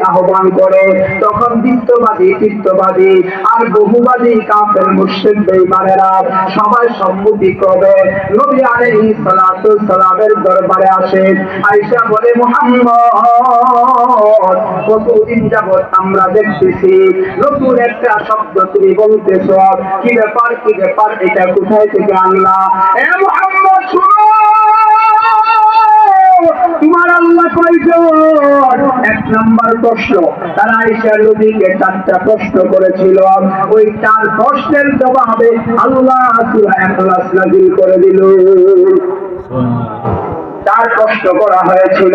আহ্বান করে। তখন চিত্তবাদী চিত্তবাদী আর বহুবাদী কাফের বেঈমানেরা সবাই সম্মতি করবে নবী আলাইহিস সালামের দরবারে আসে। আয়েশা বলে কতদিন যাবত আমরা দেখতেছি? নতুন একটা শব্দ তুমি বলতেছ। কি ব্যাপার কি ব্যাপার? এটা কোথায় থেকে আনলা? শুনো! তোমার আল্লাহ কয়জন এক নাম্বার প্রশ্ন। তারা এসে নবীকে চারটা প্রশ্ন করেছিল। ওই চার প্রশ্নের জবাবে আল্লাহ সূরা করে দিল। চার প্রশ্ন করা হয়েছিল?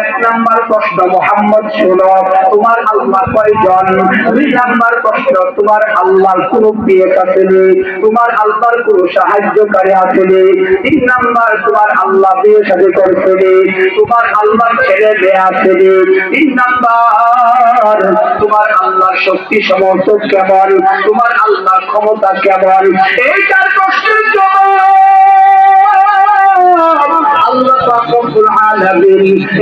এক নাম্বার প্রশ্ন মোহাম্মদ শুনো তোমার আল্লাহ কয়জন? দুই নাম্বার প্রশ্ন তোমার আল্লাহর কোন প্রিয় আসেনি তোমার আল্লাহর কোন সাহায্যকারী আসেনি তিন নাম্বার তোমার আল্লাহ বিয়ে সাথে করছেনি, তোমার আল্লাহর ছেলে মেয়ে আসেনি তিন নাম্বার তোমার আল্লাহর শক্তি সমর্থক কেমন? তোমার আল্লাহর ক্ষমতা কেমন? এই চার প্রশ্নের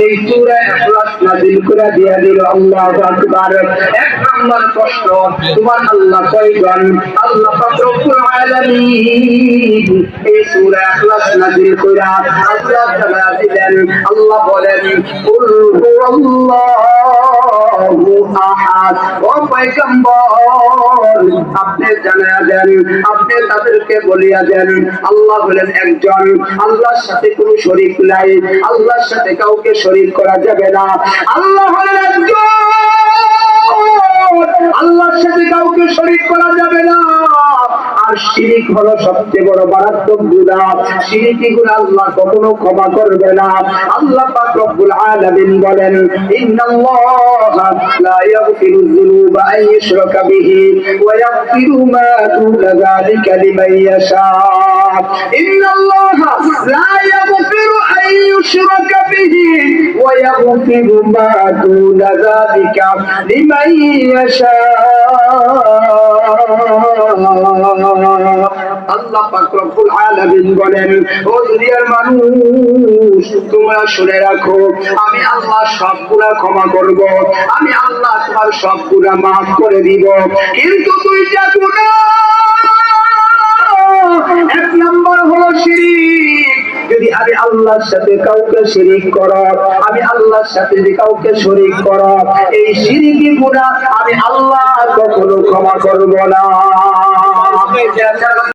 এই সূরা ইখলাস নাযিল করে দিয়া দিল আল্লাহু আকবার। এক নম্বর প্রশ্ন, সুবহানাল্লাহ, কয়জন? আল্লাহ পাক রব্বুল এই ইখলাস নাযিল আল্লাহ তাআলা দিলেন, আল্লাহ বলেন, কুল হুয়াল্লাহু আহাদ। ও পয়গম্বর, আপনি দেন, আপনি তাদেরকে বলিয়া দেন, আল্লাহ বলেন, একজন আল্লাহর সাথে কোনো শরীক নাই। আল্লাহর সাথে কাউকে শরীক করা যাবে না। আল্লাহ হলেন একজন হলো সবচেয়ে বড় মারাত্মক গুনাহ শিরিকি গুনাহ আল্লাহ কখনো ক্ষমা করবে না। আল্লাহ পাক রব্বুল বলেন, ইন্নাল্লাহা লা ইয়াগফিরু যুনুবা আন ইউশরাকা বিহি ওয়া ইয়াগফিরু মা দুনা যালিকা লিমান ইয়াশা। ইন্নাল্লাহা লা ইয়াগফিরু আন ইউশরাকা বিহি ওয়া ইয়াগফিরু আল্লাহ পাক রব্বুল আলামিন বলেন, ও দুনিয়ার মানুষ, তোমরা শুনে রাখো, আমি আল্লাহ সব গুনাহ ক্ষমা করব, আমি আল্লাহ তোমার সব গুনাহ maaf করে দিব। কিন্তু দুইটা গুনাহ এক নম্বর হলো শিরিক। যদি আমি আল্লাহর সাথে কাউকে শিরিক করো, আমি আল্লাহর সাথে যদি কাউকে শরীক করো, এই শিরিকি গুনাহ আমি আল্লাহ কখনো ক্ষমা করব না।